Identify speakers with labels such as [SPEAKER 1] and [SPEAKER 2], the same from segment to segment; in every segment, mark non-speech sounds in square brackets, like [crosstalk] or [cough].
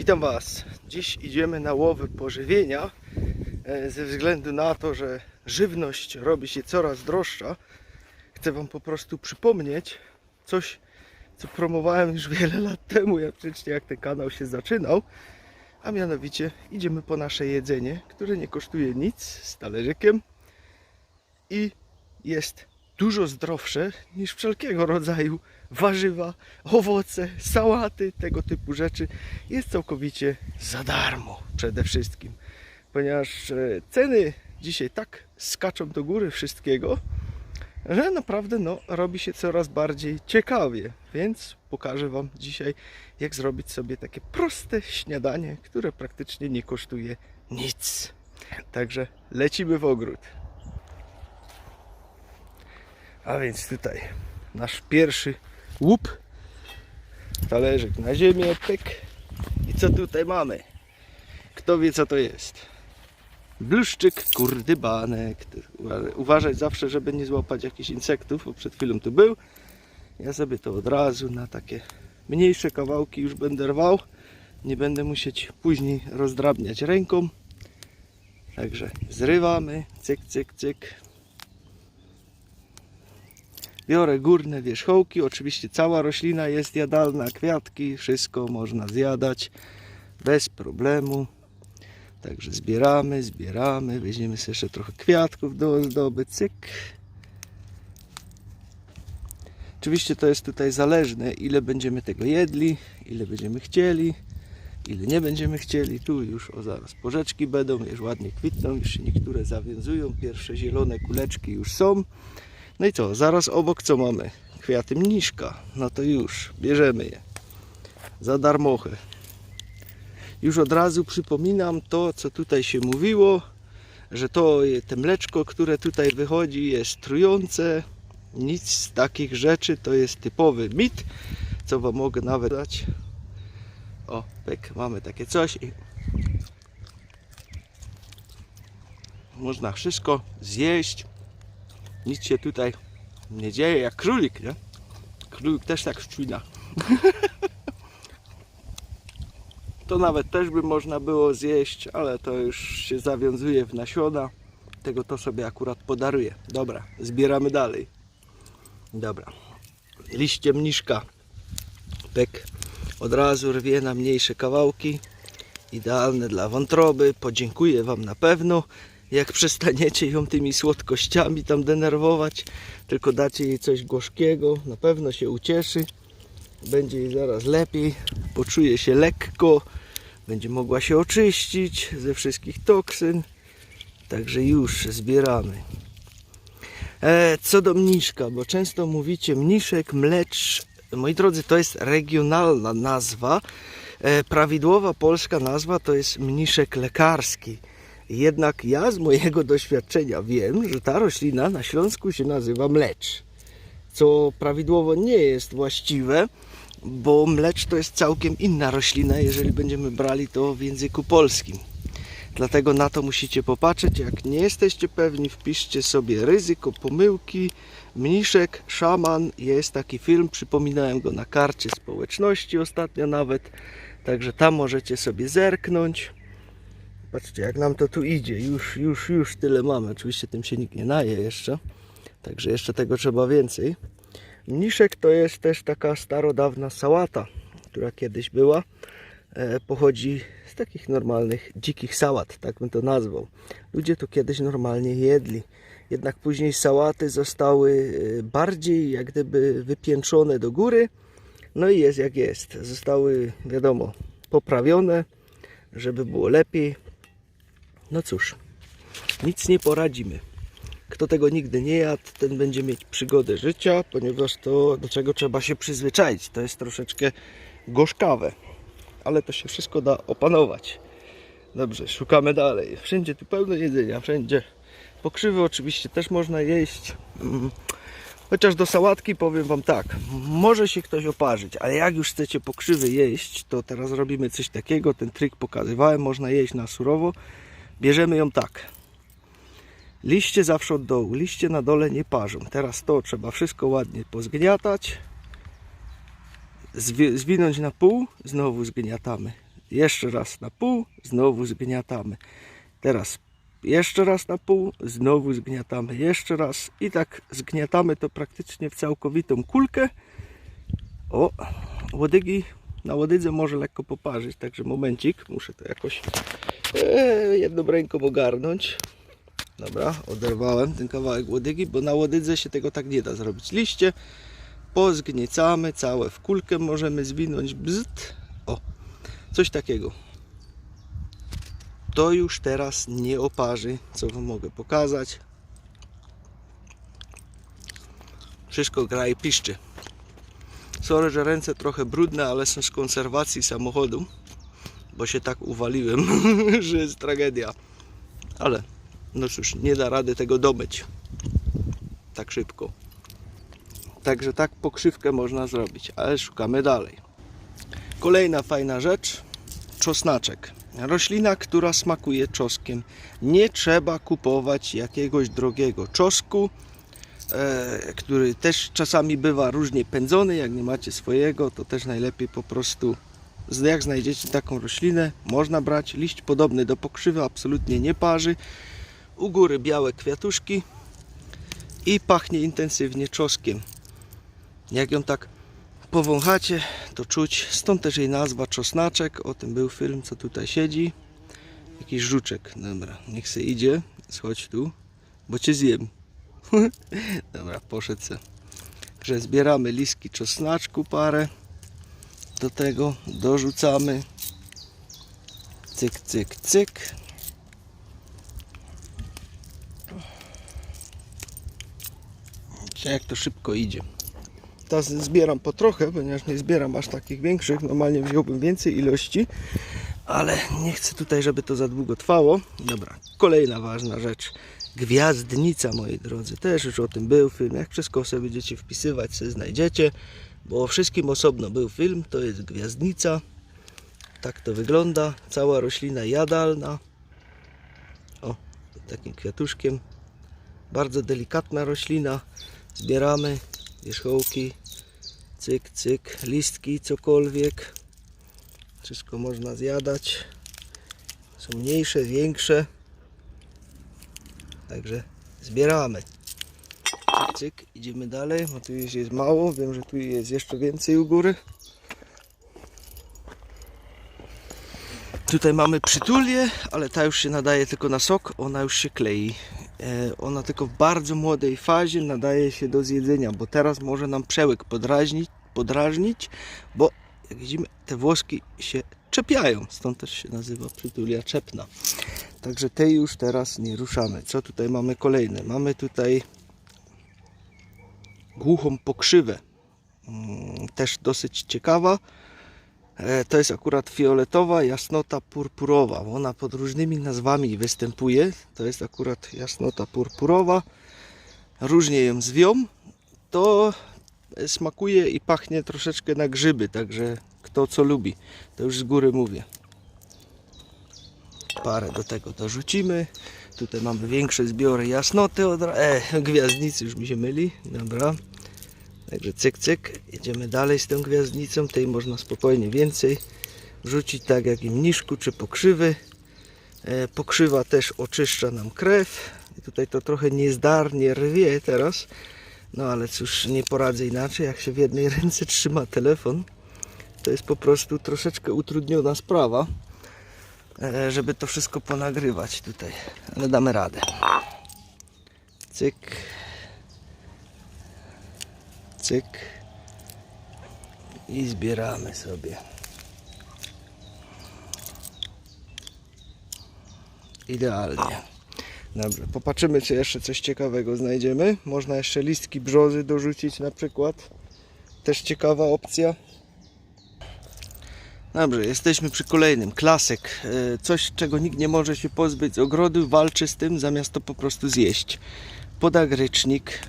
[SPEAKER 1] Witam Was. Dziś idziemy na łowy pożywienia e, ze względu na to, że żywność robi się coraz droższa. Chcę Wam po prostu przypomnieć coś, co promowałem już wiele lat temu, jak przecież jak ten kanał się zaczynał. A mianowicie idziemy po nasze jedzenie, które nie kosztuje nic, z talerzykiem i jest dużo zdrowsze niż wszelkiego rodzaju warzywa, owoce, sałaty, tego typu rzeczy. Jest całkowicie za darmo przede wszystkim, ponieważ e, ceny dzisiaj tak skaczą do góry wszystkiego, że naprawdę no, robi się coraz bardziej ciekawie. Więc pokażę Wam dzisiaj, jak zrobić sobie takie proste śniadanie, które praktycznie nie kosztuje nic. Także lecimy w ogród. A więc tutaj nasz pierwszy łup. Talerzyk na ziemię, pyk. I co tutaj mamy? Kto wie co to jest? Bluszczyk kurdybanek. Uwa- Uważać zawsze, żeby nie złapać jakichś insektów, bo przed chwilą tu był. Ja sobie to od razu na takie mniejsze kawałki już będę rwał. Nie będę musieć później rozdrabniać ręką. Także zrywamy, cyk, cyk, cyk. Biorę górne wierzchołki. Oczywiście cała roślina jest jadalna, kwiatki, wszystko można zjadać bez problemu. Także zbieramy, zbieramy, weźmiemy sobie jeszcze trochę kwiatków do ozdoby, cyk. Oczywiście to jest tutaj zależne, ile będziemy tego jedli, ile będziemy chcieli, ile nie będziemy chcieli. Tu już, o zaraz, porzeczki będą, już ładnie kwitną, już się niektóre zawiązują, pierwsze zielone kuleczki już są. No i co, zaraz obok co mamy? Kwiaty mniszka. No to już, bierzemy je. Za darmochę. Już od razu przypominam to, co tutaj się mówiło, że to te mleczko, które tutaj wychodzi jest trujące. Nic z takich rzeczy, to jest typowy mit, co Wam mogę nawet dać. O, pyk, mamy takie coś i można wszystko zjeść nic się tutaj nie dzieje, jak królik, nie? Królik też tak szczina. [laughs] to nawet też by można było zjeść, ale to już się zawiązuje w nasiona. Tego to sobie akurat podaruję. Dobra, zbieramy dalej. Dobra. Liście mniszka. Pek od razu rwie na mniejsze kawałki. Idealne dla wątroby. Podziękuję Wam na pewno jak przestaniecie ją tymi słodkościami tam denerwować, tylko dacie jej coś gorzkiego, na pewno się ucieszy, będzie jej zaraz lepiej, poczuje się lekko, będzie mogła się oczyścić ze wszystkich toksyn, także już zbieramy. E, co do mniszka, bo często mówicie mniszek, mlecz, moi drodzy, to jest regionalna nazwa, e, prawidłowa polska nazwa to jest mniszek lekarski. Jednak ja z mojego doświadczenia wiem, że ta roślina na Śląsku się nazywa mlecz. Co prawidłowo nie jest właściwe, bo mlecz to jest całkiem inna roślina, jeżeli będziemy brali to w języku polskim. Dlatego na to musicie popatrzeć. Jak nie jesteście pewni, wpiszcie sobie ryzyko pomyłki. Mniszek, szaman. Jest taki film, przypominałem go na karcie społeczności ostatnio nawet. Także tam możecie sobie zerknąć. Patrzcie, jak nam to tu idzie. Już, już, już tyle mamy. Oczywiście tym się nikt nie naje jeszcze. Także jeszcze tego trzeba więcej. Mniszek to jest też taka starodawna sałata, która kiedyś była. E, pochodzi z takich normalnych, dzikich sałat, tak bym to nazwał. Ludzie to kiedyś normalnie jedli. Jednak później sałaty zostały e, bardziej jak gdyby wypiętrzone do góry. No i jest jak jest. Zostały, wiadomo, poprawione, żeby było lepiej. No cóż, nic nie poradzimy. Kto tego nigdy nie jadł, ten będzie mieć przygodę życia, ponieważ to do czego trzeba się przyzwyczaić. To jest troszeczkę gorzkawe, ale to się wszystko da opanować. Dobrze, szukamy dalej. Wszędzie tu pełno jedzenia, wszędzie. Pokrzywy oczywiście też można jeść. Mm. Chociaż do sałatki powiem Wam tak, może się ktoś oparzyć, ale jak już chcecie pokrzywy jeść, to teraz robimy coś takiego, ten trik pokazywałem, można jeść na surowo. Bierzemy ją tak. Liście zawsze od dołu, liście na dole nie parzą. Teraz to trzeba wszystko ładnie pozgniatać, zwi- zwinąć na pół, znowu zgniatamy. Jeszcze raz na pół, znowu zgniatamy. Teraz jeszcze raz na pół, znowu zgniatamy. Jeszcze raz i tak zgniatamy to praktycznie w całkowitą kulkę. O, łodygi na łodydze może lekko poparzyć, także momencik, muszę to jakoś e, jedną ręką ogarnąć. Dobra, oderwałem ten kawałek łodygi, bo na łodydze się tego tak nie da zrobić. Liście pozgniecamy, całe w kulkę możemy zwinąć, bzd. O, coś takiego. To już teraz nie oparzy, co Wam mogę pokazać. Wszystko gra i piszczy. Sorry, że ręce trochę brudne, ale są z konserwacji samochodu, bo się tak uwaliłem, [laughs] że jest tragedia. Ale no cóż, nie da rady tego domyć tak szybko. Także tak pokrzywkę można zrobić, ale szukamy dalej. Kolejna fajna rzecz, czosnaczek. Roślina, która smakuje czosnkiem. Nie trzeba kupować jakiegoś drogiego czosnku, e, który też czasami bywa różnie pędzony. Jak nie macie swojego, to też najlepiej po prostu, jak znajdziecie taką roślinę, można brać. Liść podobny do pokrzywy, absolutnie nie parzy. U góry białe kwiatuszki i pachnie intensywnie czosnkiem. Jak ją tak powąchacie, to czuć, stąd też jej nazwa czosnaczek, o tym był film, co tutaj siedzi. Jakiś żuczek, dobra, niech se idzie, schodź tu, bo cię zjem. [laughs] dobra, poszedł se. Że zbieramy listki czosnaczku parę, do tego dorzucamy, cyk, cyk, cyk. Jak to szybko idzie. Teraz zbieram po trochę, ponieważ nie zbieram aż takich większych. Normalnie wziąłbym więcej ilości, ale nie chcę tutaj, żeby to za długo trwało. Dobra, kolejna ważna rzecz. Gwiazdnica, moi drodzy. Też już o tym był film. Jak wszystko sobie będziecie wpisywać, sobie znajdziecie. Bo o wszystkim osobno był film. To jest gwiazdnica. Tak to wygląda. Cała roślina jadalna. O, takim kwiatuszkiem. Bardzo delikatna roślina. Zbieramy wierzchołki, cyk, cyk, listki, cokolwiek. Wszystko można zjadać. Są mniejsze, większe. Także zbieramy. Cyk, idziemy dalej, bo tu jest mało. Wiem, że tu jest jeszcze więcej u góry. Tutaj mamy przytulię, ale ta już się nadaje tylko na sok, ona już się klei. E, Ona tylko w bardzo młodej fazie nadaje się do zjedzenia, bo teraz może nam przełyk podrażnić, podrażnić bo jak widzimy te włoski się czepiają, stąd też się nazywa przytulia czepna. Także tej już teraz nie ruszamy. Co tutaj mamy kolejne? Mamy tutaj głuchą pokrzywę. Mm, Też dosyć ciekawa. E, To jest akurat fioletowa jasnota purpurowa. Ona pod różnymi nazwami występuje. To jest akurat jasnota purpurowa. Różnie ją zwią. To smakuje i pachnie troszeczkę na grzyby, także kto co lubi. To już z góry mówię. Parę do tego dorzucimy. Tutaj mamy większe zbiory jasnoty. Od... E, gwiazdnicy już mi się myli. Dobra. Także cyk, cyk. Jedziemy dalej z tą gwiazdnicą. Tej można spokojnie więcej wrzucić, tak jak i mniszku czy pokrzywy. E, pokrzywa też oczyszcza nam krew. I tutaj to trochę niezdarnie rwie teraz. No ale cóż, nie poradzę inaczej. Jak się w jednej ręce trzyma telefon, to jest po prostu troszeczkę utrudniona sprawa, e, żeby to wszystko ponagrywać tutaj. Ale damy radę. Cyk. Cyk. I zbieramy sobie. Idealnie. Dobrze, popatrzymy, czy jeszcze coś ciekawego znajdziemy. Można jeszcze listki brzozy dorzucić na przykład. Też ciekawa opcja. Dobrze, jesteśmy przy kolejnym. Klasyk. E, Coś, czego nikt nie może się pozbyć z ogrodu, walczy z tym, zamiast to po prostu zjeść. Podagrycznik.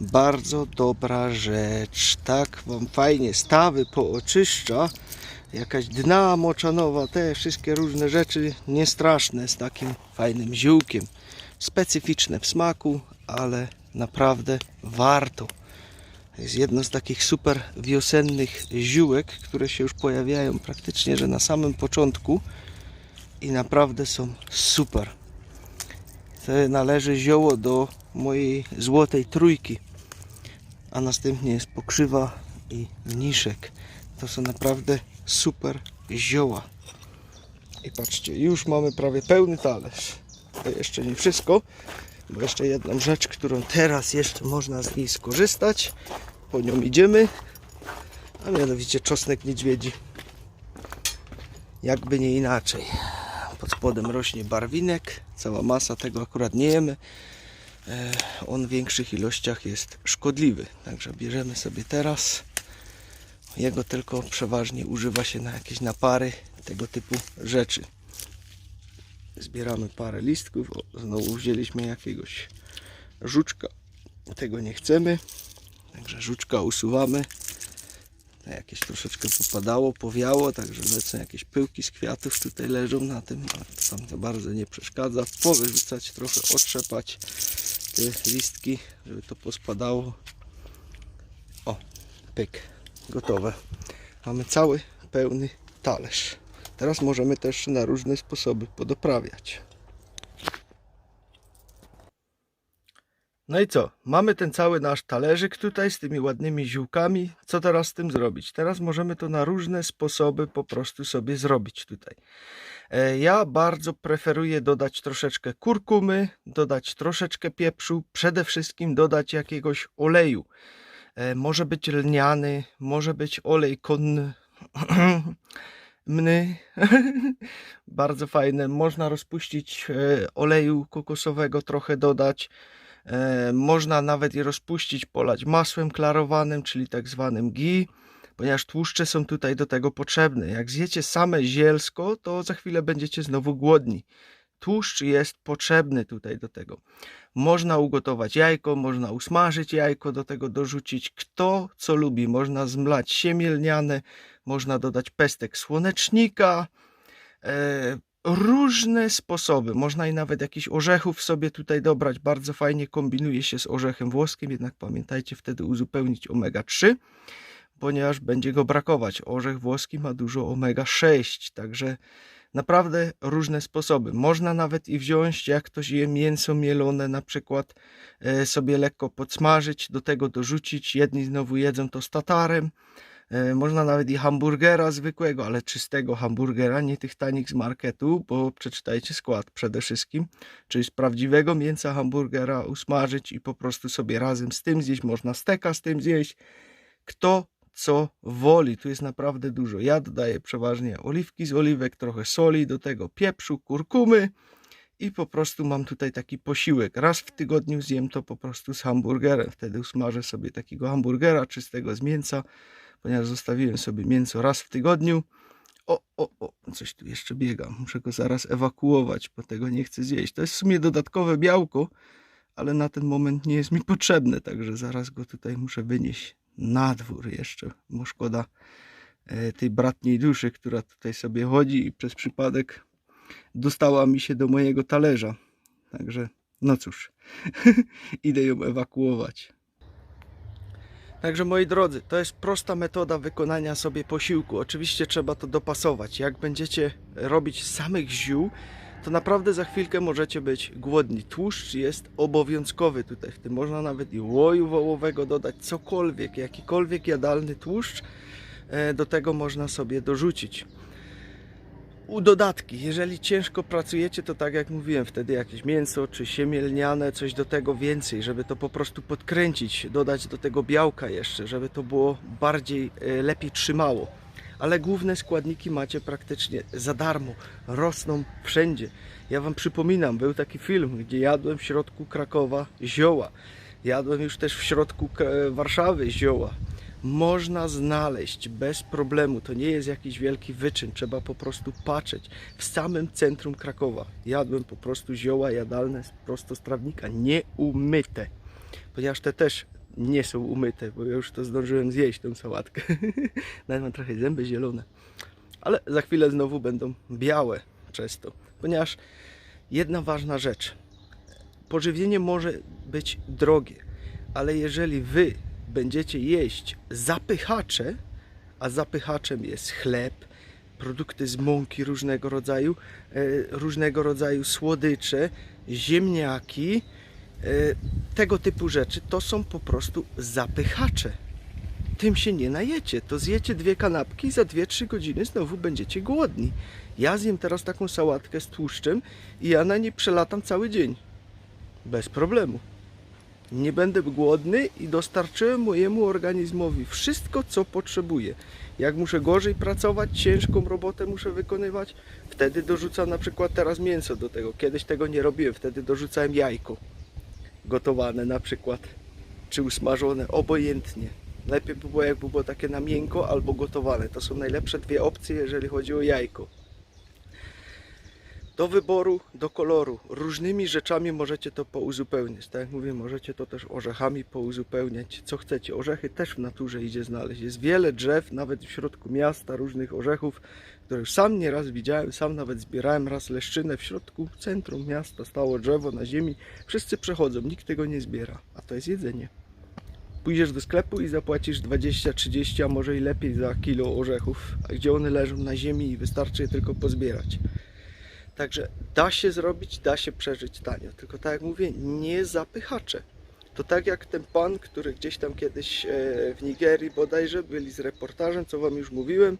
[SPEAKER 1] Bardzo dobra rzecz. Tak wam fajnie stawy pooczyszcza. Jakaś dna moczanowa, te wszystkie różne rzeczy niestraszne z takim fajnym ziółkiem. Specyficzne w smaku, ale naprawdę warto. To jest jedno z takich super wiosennych ziółek, które się już pojawiają praktycznie, że na samym początku i naprawdę są super. To należy zioło do mojej złotej trójki, a następnie jest pokrzywa i mniszek. To są naprawdę super zioła. I patrzcie, już mamy prawie pełny talerz. To jeszcze nie wszystko, bo jeszcze jedną rzecz, którą teraz jeszcze można z niej skorzystać. Po nią idziemy, a mianowicie czosnek niedźwiedzi. Jakby nie inaczej. Pod spodem rośnie barwinek, cała masa tego akurat nie jemy. E, On w większych ilościach jest szkodliwy, także bierzemy sobie teraz. Jego tylko przeważnie używa się na jakieś napary, tego typu rzeczy. Zbieramy parę listków. O, znowu wzięliśmy jakiegoś żuczka. Tego nie chcemy. Także żuczka usuwamy. Jakieś troszeczkę popadało, powiało, także lecą jakieś pyłki z kwiatów tutaj leżą na tym, ale to tam za bardzo nie przeszkadza. Powyrzucać trochę, otrzepać te listki, żeby to pospadało. O, pyk, gotowe. Mamy cały pełny talerz. Teraz możemy też na różne sposoby podoprawiać. No i co? Mamy ten cały nasz talerzyk tutaj z tymi ładnymi ziółkami. Co teraz z tym zrobić? Teraz możemy to na różne sposoby po prostu sobie zrobić tutaj. E, Ja bardzo preferuję dodać troszeczkę kurkumy, dodać troszeczkę pieprzu, przede wszystkim dodać jakiegoś oleju. E, Może być lniany, może być olej konny. [clears throat] Mny. [laughs] Bardzo fajne. Można rozpuścić e, oleju kokosowego, trochę dodać. Można nawet je rozpuścić, polać masłem klarowanym, czyli tak zwanym ghee, ponieważ tłuszcze są tutaj do tego potrzebne. Jak zjecie same zielsko, to za chwilę będziecie znowu głodni. Tłuszcz jest potrzebny tutaj do tego. Można ugotować jajko, można usmażyć jajko, do tego dorzucić kto co lubi. Można zmlać siemię lniane, można dodać pestek słonecznika. E, różne sposoby. Można i nawet jakichś orzechów sobie tutaj dobrać. Bardzo fajnie kombinuje się z orzechem włoskim, jednak pamiętajcie wtedy uzupełnić omega-3, ponieważ będzie go brakować. Orzech włoski ma dużo omega-6, także naprawdę różne sposoby. Można nawet i wziąć, jak ktoś je mięso mielone, na przykład e, sobie lekko podsmażyć, do tego dorzucić. Jedni znowu jedzą to z tatarem. E, Można nawet i hamburgera zwykłego, ale czystego hamburgera, nie tych tanich z marketu, bo przeczytajcie skład przede wszystkim. Czyli z prawdziwego mięsa hamburgera usmażyć i po prostu sobie razem z tym zjeść. Można steka z tym zjeść. Kto co woli. Tu jest naprawdę dużo. Ja dodaję przeważnie oliwki z oliwek, trochę soli, do tego pieprzu, kurkumy i po prostu mam tutaj taki posiłek. Raz w tygodniu zjem to po prostu z hamburgerem. Wtedy usmażę sobie takiego hamburgera czystego z mięsa, ponieważ zostawiłem sobie mięso raz w tygodniu. O, o, o, coś tu jeszcze biega. Muszę go zaraz ewakuować, bo tego nie chcę zjeść. To jest w sumie dodatkowe białko, ale na ten moment nie jest mi potrzebne, także zaraz go tutaj muszę wynieść na dwór jeszcze, bo szkoda e, tej bratniej duszy, która tutaj sobie chodzi i przez przypadek dostała mi się do mojego talerza. Także no cóż, [laughs] idę ją ewakuować. Także moi drodzy, to jest prosta metoda wykonania sobie posiłku. Oczywiście trzeba to dopasować. Jak będziecie robić samych ziół, to naprawdę za chwilkę możecie być głodni. Tłuszcz jest obowiązkowy tutaj w tym. Można nawet i łoju wołowego dodać, cokolwiek, jakikolwiek jadalny tłuszcz. e, Do tego można sobie dorzucić. U dodatki, jeżeli ciężko pracujecie, to tak jak mówiłem, wtedy jakieś mięso czy siemię lniane, coś do tego więcej, żeby to po prostu podkręcić, dodać do tego białka jeszcze, żeby to było bardziej, e, lepiej trzymało. Ale główne składniki macie praktycznie za darmo, rosną wszędzie. Ja Wam przypominam, był taki film, gdzie jadłem w środku Krakowa zioła. Jadłem już też w środku Warszawy zioła można znaleźć bez problemu. To nie jest jakiś wielki wyczyn, trzeba po prostu patrzeć. W samym centrum Krakowa jadłem po prostu zioła jadalne prosto z trawnika, nieumyte. Ponieważ te też nie są umyte, bo ja już to zdążyłem zjeść, tą sałatkę. [laughs] Nawet mam trochę zęby zielone. Ale za chwilę znowu będą białe przez to. Ponieważ jedna ważna rzecz. Pożywienie może być drogie, ale jeżeli wy będziecie jeść zapychacze, a zapychaczem jest chleb, produkty z mąki różnego rodzaju, e, różnego rodzaju słodycze, ziemniaki, tego typu rzeczy, to są po prostu zapychacze. Tym się nie najecie. To zjecie dwie kanapki i za 2-3 godziny znowu będziecie głodni. Ja zjem teraz taką sałatkę z tłuszczem i ja na niej przelatam cały dzień. Bez problemu. Nie będę głodny i dostarczyłem mojemu organizmowi wszystko, co potrzebuje. Jak muszę gorzej pracować, ciężką robotę muszę wykonywać, wtedy dorzucam na przykład teraz mięso do tego. Kiedyś tego nie robiłem, wtedy dorzucałem jajko gotowane na przykład, czy usmażone, obojętnie. Lepiej by było, jakby było takie na miękko albo gotowane. To są najlepsze dwie opcje, jeżeli chodzi o jajko. Do wyboru, do koloru. Różnymi rzeczami możecie to pouzupełniać. Tak jak mówię, możecie to też orzechami pouzupełniać. Co chcecie. Orzechy też w naturze idzie znaleźć. Jest wiele drzew, nawet w środku miasta, różnych orzechów, które już sam nieraz widziałem. Sam nawet zbierałem raz leszczynę w środku centrum miasta. Stało drzewo na ziemi. Wszyscy przechodzą, nikt tego nie zbiera. A to jest jedzenie. Pójdziesz do sklepu i zapłacisz 20, 30, a może i lepiej za kilo orzechów, a gdzie one leżą na ziemi i wystarczy je tylko pozbierać. Także da się zrobić, da się przeżyć tanio. Tylko tak jak mówię, nie zapychacze. To tak jak ten pan, który gdzieś tam kiedyś e, w Nigerii bodajże byli z reportażem, co wam już mówiłem,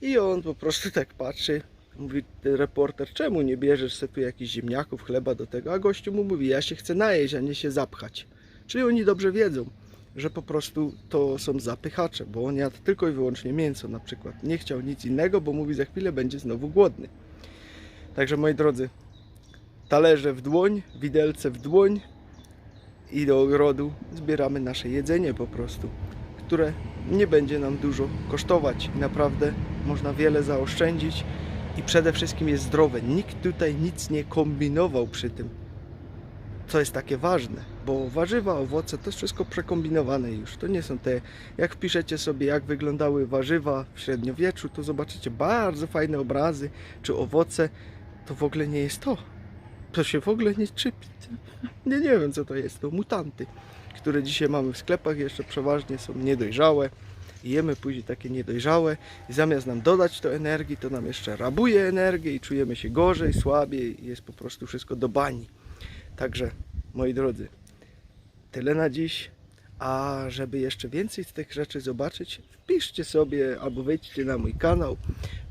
[SPEAKER 1] i on po prostu tak patrzy. Mówi ten reporter, czemu nie bierzesz sobie tu jakichś ziemniaków, chleba do tego? A gościu mu mówi, ja się chcę najeść, a nie się zapchać. Czyli oni dobrze wiedzą, że po prostu to są zapychacze, bo on jadł tylko i wyłącznie mięso na przykład. Nie chciał nic innego, bo mówi, za chwilę będzie znowu głodny. Także moi drodzy, talerze w dłoń, widelce w dłoń i do ogrodu zbieramy nasze jedzenie po prostu, które nie będzie nam dużo kosztować. Naprawdę można wiele zaoszczędzić i przede wszystkim jest zdrowe. Nikt tutaj nic nie kombinował przy tym. Co jest takie ważne, bo warzywa, owoce to jest wszystko przekombinowane już. To nie są te, jak wpiszecie sobie, jak wyglądały warzywa w średniowieczu, to zobaczycie bardzo fajne obrazy, czy owoce to w ogóle nie jest to. To się w ogóle nie czypi. Nie, nie wiem co to jest. To mutanty, które dzisiaj mamy w sklepach, jeszcze przeważnie są niedojrzałe. Jemy później takie niedojrzałe i zamiast nam dodać to energii, to nam jeszcze rabuje energię i czujemy się gorzej, słabiej i jest po prostu wszystko do bani. Także, moi drodzy, tyle na dziś. A żeby jeszcze więcej z tych rzeczy zobaczyć, wpiszcie sobie albo wejdźcie na mój kanał.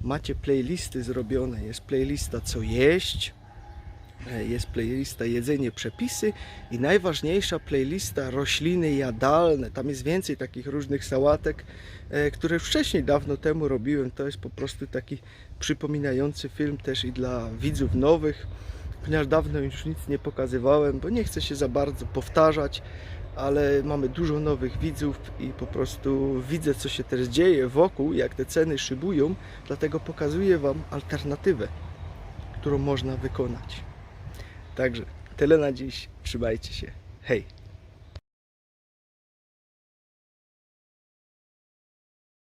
[SPEAKER 1] Macie playlisty zrobione. Jest playlista co jeść, jest playlista jedzenie, przepisy i najważniejsza playlista rośliny jadalne. Tam jest więcej takich różnych sałatek, e, które wcześniej dawno temu robiłem. To jest po prostu taki przypominający film też i dla widzów nowych, ponieważ dawno już nic nie pokazywałem, bo nie chcę się za bardzo powtarzać ale mamy dużo nowych widzów i po prostu widzę, co się teraz dzieje wokół, jak te ceny szybują, dlatego pokazuję Wam alternatywę, którą można wykonać. Także tyle na dziś. Trzymajcie się. Hej!